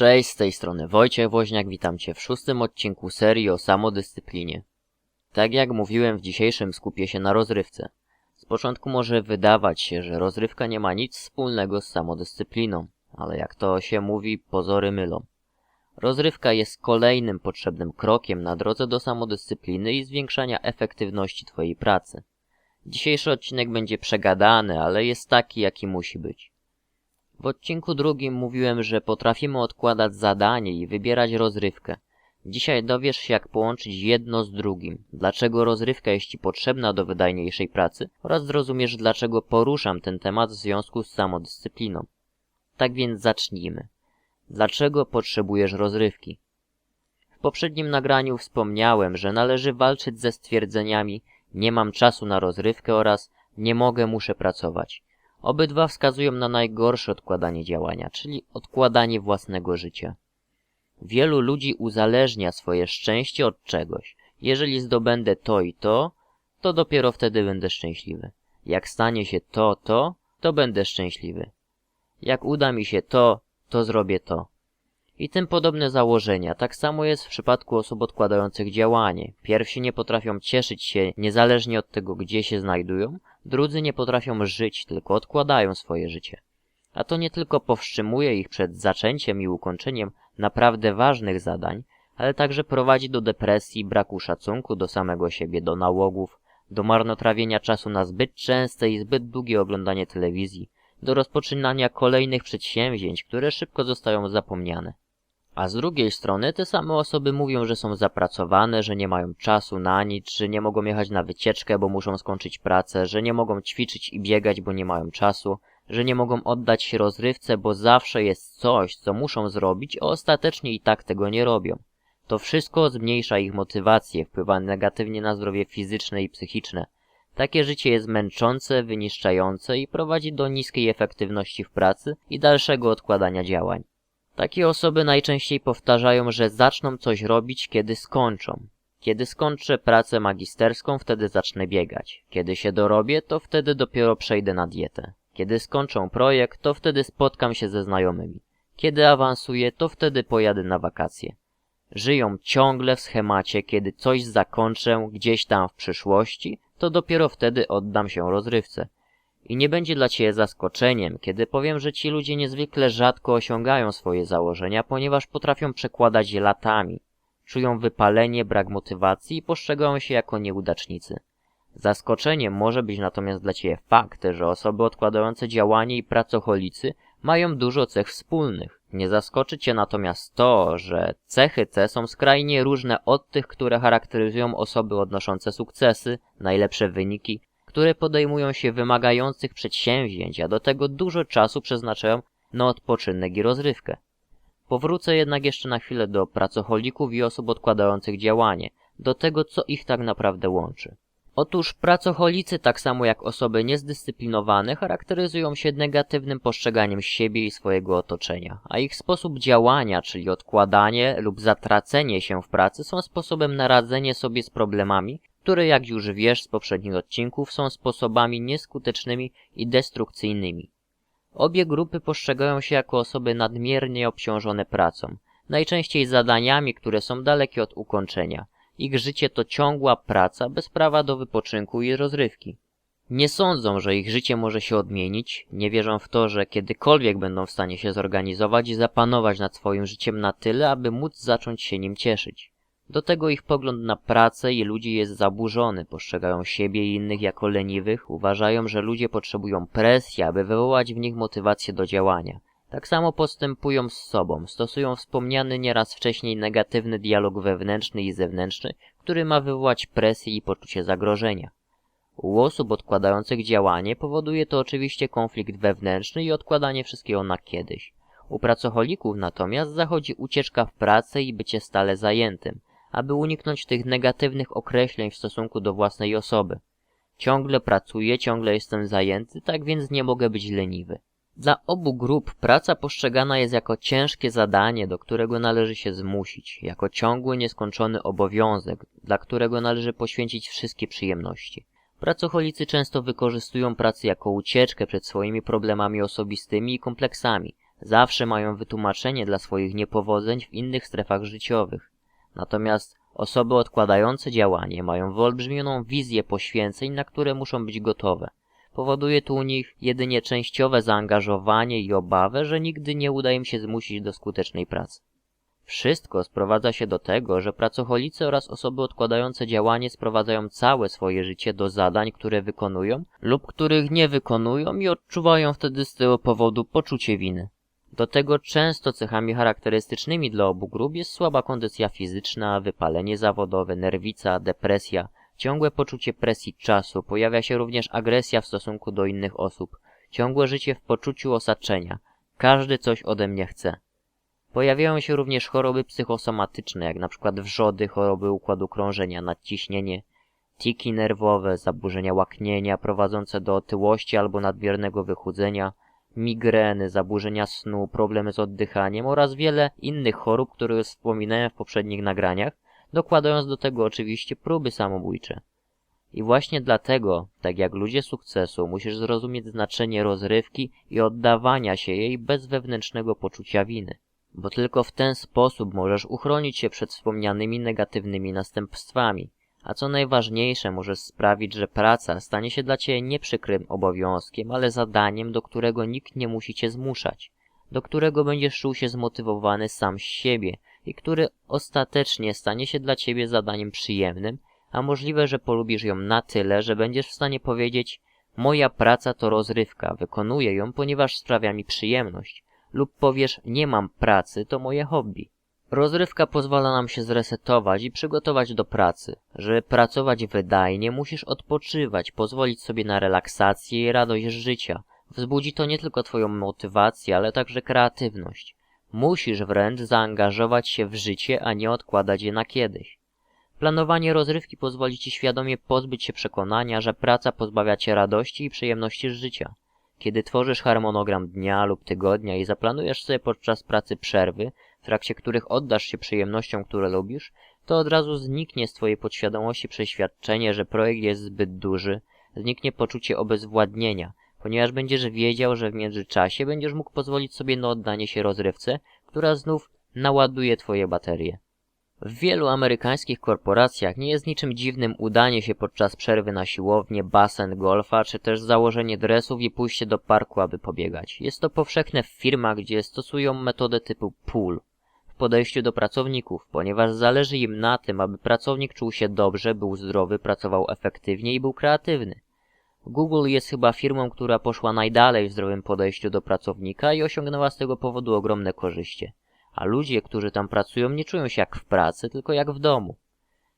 Cześć, z tej strony Wojciech Woźniak, witam Cię w szóstym odcinku serii o samodyscyplinie. Tak jak mówiłem, w dzisiejszym skupię się na rozrywce. Z początku może wydawać się, że rozrywka nie ma nic wspólnego z samodyscypliną, ale jak to się mówi, pozory mylą. Rozrywka jest kolejnym potrzebnym krokiem na drodze do samodyscypliny i zwiększania efektywności Twojej pracy. Dzisiejszy odcinek będzie przegadany, ale jest taki, jaki musi być. W odcinku drugim mówiłem, że potrafimy odkładać zadanie i wybierać rozrywkę. Dzisiaj dowiesz się, jak połączyć jedno z drugim, dlaczego rozrywka jest Ci potrzebna do wydajniejszej pracy oraz zrozumiesz, dlaczego poruszam ten temat w związku z samodyscypliną. Tak więc zacznijmy. Dlaczego potrzebujesz rozrywki? W poprzednim nagraniu wspomniałem, że należy walczyć ze stwierdzeniami nie mam czasu na rozrywkę oraz nie mogę, muszę pracować. Obydwa wskazują na najgorsze odkładanie działania, czyli odkładanie własnego życia. Wielu ludzi uzależnia swoje szczęście od czegoś. Jeżeli zdobędę to i to, to dopiero wtedy będę szczęśliwy. Jak stanie się to, to, to będę szczęśliwy. Jak uda mi się to, to zrobię to. I tym podobne założenia. Tak samo jest w przypadku osób odkładających działanie. Pierwsi nie potrafią cieszyć się niezależnie od tego, gdzie się znajdują, drudzy nie potrafią żyć, tylko odkładają swoje życie. A to nie tylko powstrzymuje ich przed zaczęciem i ukończeniem naprawdę ważnych zadań, ale także prowadzi do depresji, braku szacunku do samego siebie, do nałogów, do marnotrawienia czasu na zbyt częste i zbyt długie oglądanie telewizji, do rozpoczynania kolejnych przedsięwzięć, które szybko zostają zapomniane. A z drugiej strony te same osoby mówią, że są zapracowane, że nie mają czasu na nic, że nie mogą jechać na wycieczkę, bo muszą skończyć pracę, że nie mogą ćwiczyć i biegać, bo nie mają czasu, że nie mogą oddać się rozrywce, bo zawsze jest coś, co muszą zrobić, a ostatecznie i tak tego nie robią. To wszystko zmniejsza ich motywację, wpływa negatywnie na zdrowie fizyczne i psychiczne. Takie życie jest męczące, wyniszczające i prowadzi do niskiej efektywności w pracy i dalszego odkładania działań. Takie osoby najczęściej powtarzają, że zaczną coś robić, kiedy skończą. Kiedy skończę pracę magisterską, wtedy zacznę biegać. Kiedy się dorobię, to wtedy dopiero przejdę na dietę. Kiedy skończą projekt, to wtedy spotkam się ze znajomymi. Kiedy awansuję, to wtedy pojadę na wakacje. Żyją ciągle w schemacie, kiedy coś zakończę gdzieś tam w przyszłości, to dopiero wtedy oddam się rozrywce. I nie będzie dla Ciebie zaskoczeniem, kiedy powiem, że ci ludzie niezwykle rzadko osiągają swoje założenia, ponieważ potrafią przekładać je latami. Czują wypalenie, brak motywacji i postrzegają się jako nieudacznicy. Zaskoczeniem może być natomiast dla Ciebie fakt, że osoby odkładające działanie i pracocholicy mają dużo cech wspólnych. Nie zaskoczy Cię natomiast to, że cechy te są skrajnie różne od tych, które charakteryzują osoby odnoszące sukcesy, najlepsze wyniki, które podejmują się wymagających przedsięwzięć, a do tego dużo czasu przeznaczają na odpoczynek i rozrywkę. Powrócę jednak jeszcze na chwilę do pracocholików i osób odkładających działanie, do tego, co ich tak naprawdę łączy. Otóż pracocholicy, tak samo jak osoby niezdyscyplinowane, charakteryzują się negatywnym postrzeganiem siebie i swojego otoczenia, a ich sposób działania, czyli odkładanie lub zatracenie się w pracy, są sposobem na radzenie sobie z problemami, które jak już wiesz z poprzednich odcinków są sposobami nieskutecznymi i destrukcyjnymi. Obie grupy postrzegają się jako osoby nadmiernie obciążone pracą, najczęściej zadaniami, które są dalekie od ukończenia. Ich życie to ciągła praca bez prawa do wypoczynku i rozrywki. Nie sądzą, że ich życie może się odmienić, nie wierzą w to, że kiedykolwiek będą w stanie się zorganizować i zapanować nad swoim życiem na tyle, aby móc zacząć się nim cieszyć. Do tego ich pogląd na pracę i ludzi jest zaburzony, postrzegają siebie i innych jako leniwych, uważają, że ludzie potrzebują presji, aby wywołać w nich motywację do działania. Tak samo postępują z sobą, stosują wspomniany nieraz wcześniej negatywny dialog wewnętrzny i zewnętrzny, który ma wywołać presję i poczucie zagrożenia. U osób odkładających działanie powoduje to oczywiście konflikt wewnętrzny i odkładanie wszystkiego na kiedyś. U pracocholików natomiast zachodzi ucieczka w pracę i bycie stale zajętym, aby uniknąć tych negatywnych określeń w stosunku do własnej osoby. Ciągle pracuję, ciągle jestem zajęty, tak więc nie mogę być leniwy. Dla obu grup praca postrzegana jest jako ciężkie zadanie, do którego należy się zmusić, jako ciągły, nieskończony obowiązek, dla którego należy poświęcić wszystkie przyjemności. Pracocholicy często wykorzystują pracę jako ucieczkę przed swoimi problemami osobistymi i kompleksami, Zawsze mają wytłumaczenie dla swoich niepowodzeń w innych strefach życiowych. Natomiast osoby odkładające działanie mają wyolbrzymioną wizję poświęceń, na które muszą być gotowe. Powoduje to u nich jedynie częściowe zaangażowanie i obawę, że nigdy nie uda im się zmusić do skutecznej pracy. Wszystko sprowadza się do tego, że pracocholicy oraz osoby odkładające działanie sprowadzają całe swoje życie do zadań, które wykonują lub których nie wykonują i odczuwają wtedy z tego powodu poczucie winy. Do tego często cechami charakterystycznymi dla obu grup jest słaba kondycja fizyczna, wypalenie zawodowe, nerwica, depresja, ciągłe poczucie presji czasu, pojawia się również agresja w stosunku do innych osób, ciągłe życie w poczuciu osaczenia. Każdy coś ode mnie chce. Pojawiają się również choroby psychosomatyczne, jak np. wrzody, choroby układu krążenia, nadciśnienie, tiki nerwowe, zaburzenia łaknienia prowadzące do otyłości albo nadmiernego wychudzenia, migreny, zaburzenia snu, problemy z oddychaniem oraz wiele innych chorób, które wspominałem w poprzednich nagraniach, dokładając do tego oczywiście próby samobójcze. I właśnie dlatego, tak jak ludzie sukcesu, musisz zrozumieć znaczenie rozrywki i oddawania się jej bez wewnętrznego poczucia winy bo tylko w ten sposób możesz uchronić się przed wspomnianymi negatywnymi następstwami. A co najważniejsze, możesz sprawić, że praca stanie się dla ciebie nie przykrym obowiązkiem, ale zadaniem, do którego nikt nie musi cię zmuszać, do którego będziesz czuł się zmotywowany sam z siebie i który ostatecznie stanie się dla ciebie zadaniem przyjemnym, a możliwe, że polubisz ją na tyle, że będziesz w stanie powiedzieć moja praca to rozrywka, wykonuję ją, ponieważ sprawia mi przyjemność, lub powiesz nie mam pracy, to moje hobby. Rozrywka pozwala nam się zresetować i przygotować do pracy. Żeby pracować wydajnie, musisz odpoczywać, pozwolić sobie na relaksację i radość życia. Wzbudzi to nie tylko Twoją motywację, ale także kreatywność. Musisz wręcz zaangażować się w życie, a nie odkładać je na kiedyś. Planowanie rozrywki pozwoli Ci świadomie pozbyć się przekonania, że praca pozbawia Cię radości i przyjemności z życia. Kiedy tworzysz harmonogram dnia lub tygodnia i zaplanujesz sobie podczas pracy przerwy, w trakcie których oddasz się przyjemnościom, które lubisz, to od razu zniknie z Twojej podświadomości przeświadczenie, że projekt jest zbyt duży, zniknie poczucie obezwładnienia, ponieważ będziesz wiedział, że w międzyczasie będziesz mógł pozwolić sobie na oddanie się rozrywce, która znów naładuje Twoje baterie. W wielu amerykańskich korporacjach nie jest niczym dziwnym udanie się podczas przerwy na siłownię, basen, golfa, czy też założenie dresów i pójście do parku, aby pobiegać. Jest to powszechne w firmach, gdzie stosują metodę typu w podejściu do pracowników, ponieważ zależy im na tym, aby pracownik czuł się dobrze, był zdrowy, pracował efektywnie i był kreatywny. Google jest chyba firmą, która poszła najdalej w zdrowym podejściu do pracownika i osiągnęła z tego powodu ogromne korzyści a ludzie, którzy tam pracują, nie czują się jak w pracy, tylko jak w domu.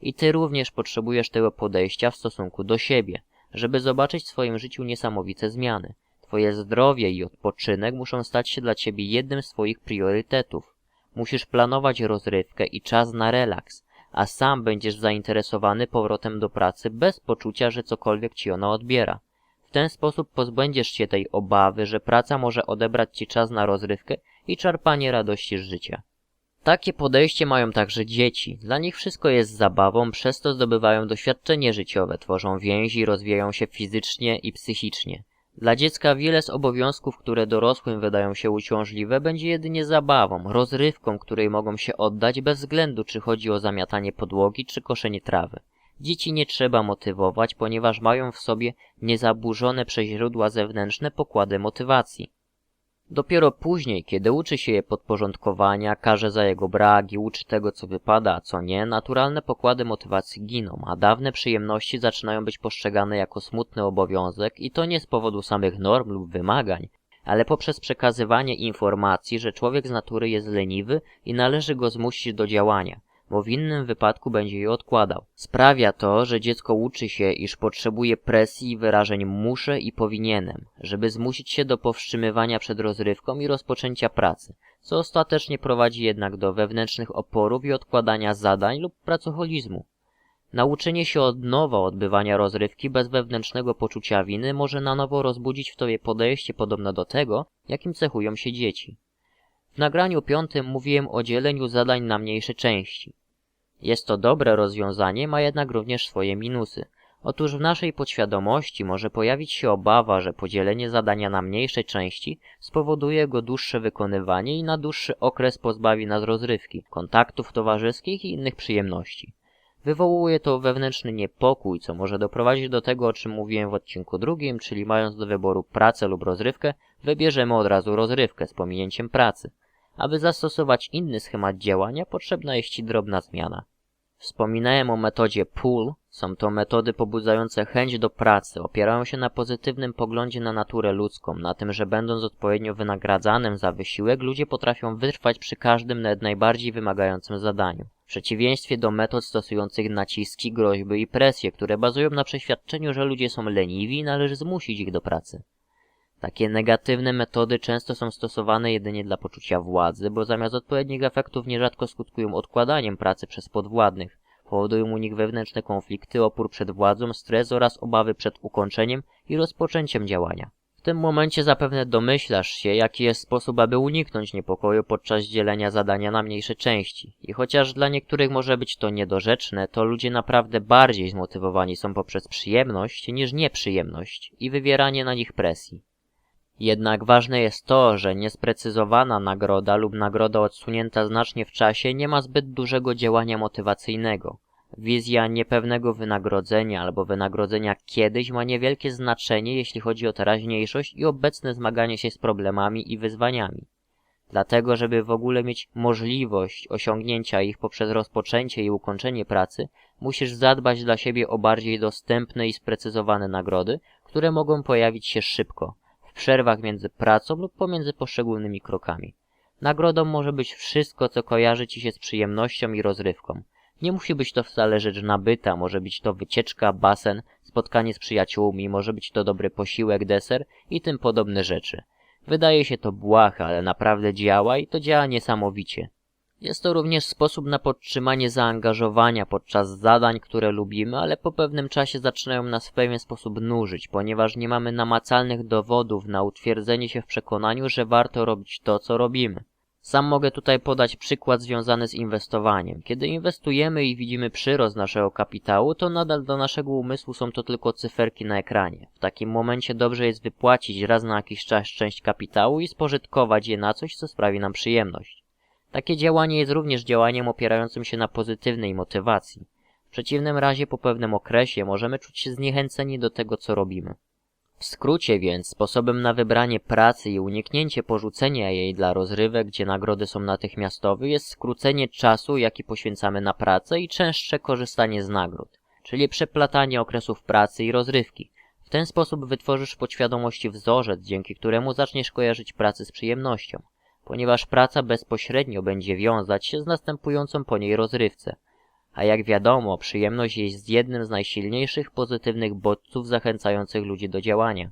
I ty również potrzebujesz tego podejścia w stosunku do siebie, żeby zobaczyć w swoim życiu niesamowite zmiany. Twoje zdrowie i odpoczynek muszą stać się dla ciebie jednym z twoich priorytetów. Musisz planować rozrywkę i czas na relaks, a sam będziesz zainteresowany powrotem do pracy bez poczucia, że cokolwiek ci ona odbiera. W ten sposób pozbędziesz się tej obawy, że praca może odebrać ci czas na rozrywkę i czerpanie radości z życia. Takie podejście mają także dzieci. Dla nich wszystko jest zabawą, przez to zdobywają doświadczenie życiowe, tworzą więzi, rozwijają się fizycznie i psychicznie. Dla dziecka wiele z obowiązków, które dorosłym wydają się uciążliwe, będzie jedynie zabawą, rozrywką, której mogą się oddać bez względu, czy chodzi o zamiatanie podłogi, czy koszenie trawy. Dzieci nie trzeba motywować, ponieważ mają w sobie niezaburzone przez źródła zewnętrzne pokłady motywacji. Dopiero później, kiedy uczy się je podporządkowania, karze za jego brak i uczy tego, co wypada, a co nie, naturalne pokłady motywacji giną, a dawne przyjemności zaczynają być postrzegane jako smutny obowiązek i to nie z powodu samych norm lub wymagań, ale poprzez przekazywanie informacji, że człowiek z natury jest leniwy i należy go zmusić do działania – bo w innym wypadku będzie je odkładał. Sprawia to, że dziecko uczy się, iż potrzebuje presji wyrażeń muszę i powinienem, żeby zmusić się do powstrzymywania przed rozrywką i rozpoczęcia pracy, co ostatecznie prowadzi jednak do wewnętrznych oporów i odkładania zadań lub pracoholizmu. Nauczenie się od nowa odbywania rozrywki bez wewnętrznego poczucia winy może na nowo rozbudzić w tobie podejście podobne do tego, jakim cechują się dzieci. W nagraniu piątym mówiłem o dzieleniu zadań na mniejsze części. Jest to dobre rozwiązanie, ma jednak również swoje minusy. Otóż w naszej podświadomości może pojawić się obawa, że podzielenie zadania na mniejsze części spowoduje jego dłuższe wykonywanie i na dłuższy okres pozbawi nas rozrywki, kontaktów towarzyskich i innych przyjemności. Wywołuje to wewnętrzny niepokój, co może doprowadzić do tego, o czym mówiłem w odcinku drugim, czyli mając do wyboru pracę lub rozrywkę, wybierzemy od razu rozrywkę z pominięciem pracy. Aby zastosować inny schemat działania, potrzebna jest ci drobna zmiana. Wspominałem o metodzie pull. Są to metody pobudzające chęć do pracy, opierają się na pozytywnym poglądzie na naturę ludzką, na tym, że będąc odpowiednio wynagradzanym za wysiłek, ludzie potrafią wytrwać przy każdym nawet najbardziej wymagającym zadaniu. W przeciwieństwie do metod stosujących naciski, groźby i presję, które bazują na przeświadczeniu, że ludzie są leniwi i należy zmusić ich do pracy. Takie negatywne metody często są stosowane jedynie dla poczucia władzy, bo zamiast odpowiednich efektów nierzadko skutkują odkładaniem pracy przez podwładnych. Powodują u nich wewnętrzne konflikty, opór przed władzą, stres oraz obawy przed ukończeniem i rozpoczęciem działania. W tym momencie zapewne domyślasz się, jaki jest sposób, aby uniknąć niepokoju podczas dzielenia zadania na mniejsze części. I chociaż dla niektórych może być to niedorzeczne, to ludzie naprawdę bardziej zmotywowani są poprzez przyjemność niż nieprzyjemność i wywieranie na nich presji. Jednak ważne jest to, że niesprecyzowana nagroda lub nagroda odsunięta znacznie w czasie nie ma zbyt dużego działania motywacyjnego. Wizja niepewnego wynagrodzenia albo wynagrodzenia kiedyś ma niewielkie znaczenie, jeśli chodzi o teraźniejszość i obecne zmaganie się z problemami i wyzwaniami. Dlatego, żeby w ogóle mieć możliwość osiągnięcia ich poprzez rozpoczęcie i ukończenie pracy, musisz zadbać dla siebie o bardziej dostępne i sprecyzowane nagrody, które mogą pojawić się szybko, w przerwach między pracą lub pomiędzy poszczególnymi krokami. Nagrodą może być wszystko, co kojarzy ci się z przyjemnością i rozrywką. Nie musi być to wcale rzecz nabyta, może być to wycieczka, basen, spotkanie z przyjaciółmi, może być to dobry posiłek, deser i tym podobne rzeczy. Wydaje się to błahe, ale naprawdę działa i to działa niesamowicie. Jest to również sposób na podtrzymanie zaangażowania podczas zadań, które lubimy, ale po pewnym czasie zaczynają nas w pewien sposób nużyć, ponieważ nie mamy namacalnych dowodów na utwierdzenie się w przekonaniu, że warto robić to, co robimy. Sam mogę tutaj podać przykład związany z inwestowaniem. Kiedy inwestujemy i widzimy przyrost naszego kapitału, to nadal dla naszego umysłu są to tylko cyferki na ekranie. W takim momencie dobrze jest wypłacić raz na jakiś czas część kapitału i spożytkować je na coś, co sprawi nam przyjemność. Takie działanie jest również działaniem opierającym się na pozytywnej motywacji. W przeciwnym razie po pewnym okresie możemy czuć się zniechęceni do tego, co robimy. W skrócie więc, sposobem na wybranie pracy i uniknięcie porzucenia jej dla rozrywek, gdzie nagrody są natychmiastowe, jest skrócenie czasu, jaki poświęcamy na pracę i częstsze korzystanie z nagród, czyli przeplatanie okresów pracy i rozrywki. W ten sposób wytworzysz w podświadomości wzorzec, dzięki któremu zaczniesz kojarzyć pracę z przyjemnością ponieważ praca bezpośrednio będzie wiązać się z następującą po niej rozrywce. A jak wiadomo, przyjemność jest jednym z najsilniejszych pozytywnych bodźców zachęcających ludzi do działania.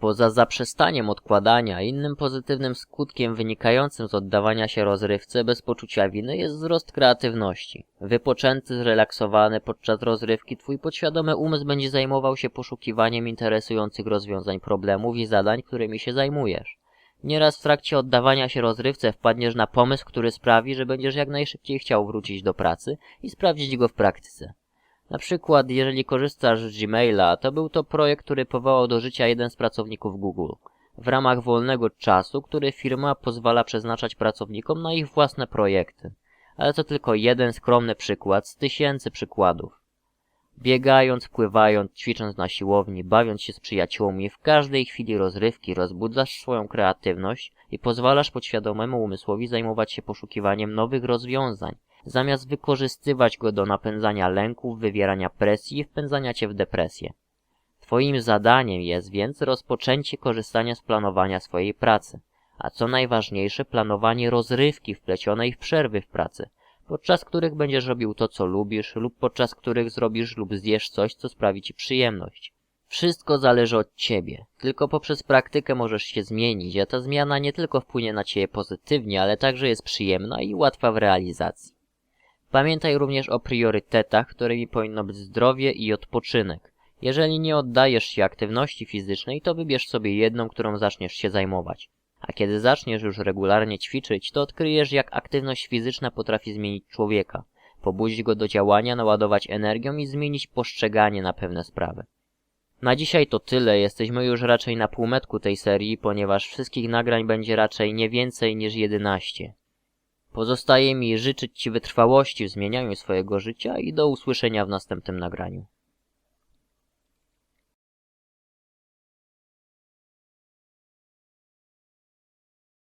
Poza zaprzestaniem odkładania, innym pozytywnym skutkiem wynikającym z oddawania się rozrywce bez poczucia winy jest wzrost kreatywności. Wypoczęty, zrelaksowany podczas rozrywki, twój podświadomy umysł będzie zajmował się poszukiwaniem interesujących rozwiązań problemów i zadań, którymi się zajmujesz. Nieraz w trakcie oddawania się rozrywce wpadniesz na pomysł, który sprawi, że będziesz jak najszybciej chciał wrócić do pracy i sprawdzić go w praktyce. Na przykład, jeżeli korzystasz z Gmaila, to był to projekt, który powołał do życia jeden z pracowników Google. W ramach wolnego czasu, który firma pozwala przeznaczać pracownikom na ich własne projekty. Ale to tylko jeden skromny przykład z tysięcy przykładów. Biegając, pływając, ćwicząc na siłowni, bawiąc się z przyjaciółmi, w każdej chwili rozrywki rozbudzasz swoją kreatywność i pozwalasz podświadomemu umysłowi zajmować się poszukiwaniem nowych rozwiązań, zamiast wykorzystywać go do napędzania lęków, wywierania presji i wpędzania cię w depresję. Twoim zadaniem jest więc rozpoczęcie korzystania z planowania swojej pracy, a co najważniejsze planowanie rozrywki wplecionej w przerwy w pracy, podczas których będziesz robił to, co lubisz, lub podczas których zrobisz lub zjesz coś, co sprawi ci przyjemność. Wszystko zależy od ciebie. Tylko poprzez praktykę możesz się zmienić, a ta zmiana nie tylko wpłynie na ciebie pozytywnie, ale także jest przyjemna i łatwa w realizacji. Pamiętaj również o priorytetach, którymi powinno być zdrowie i odpoczynek. Jeżeli nie oddajesz się aktywności fizycznej, to wybierz sobie jedną, którą zaczniesz się zajmować. A kiedy zaczniesz już regularnie ćwiczyć, to odkryjesz, jak aktywność fizyczna potrafi zmienić człowieka. pobudzić go do działania, naładować energią i zmienić postrzeganie na pewne sprawy. Na dzisiaj to tyle, jesteśmy już raczej na półmetku tej serii, ponieważ wszystkich nagrań będzie raczej nie więcej niż 11. Pozostaje mi życzyć Ci wytrwałości w zmienianiu swojego życia i do usłyszenia w następnym nagraniu.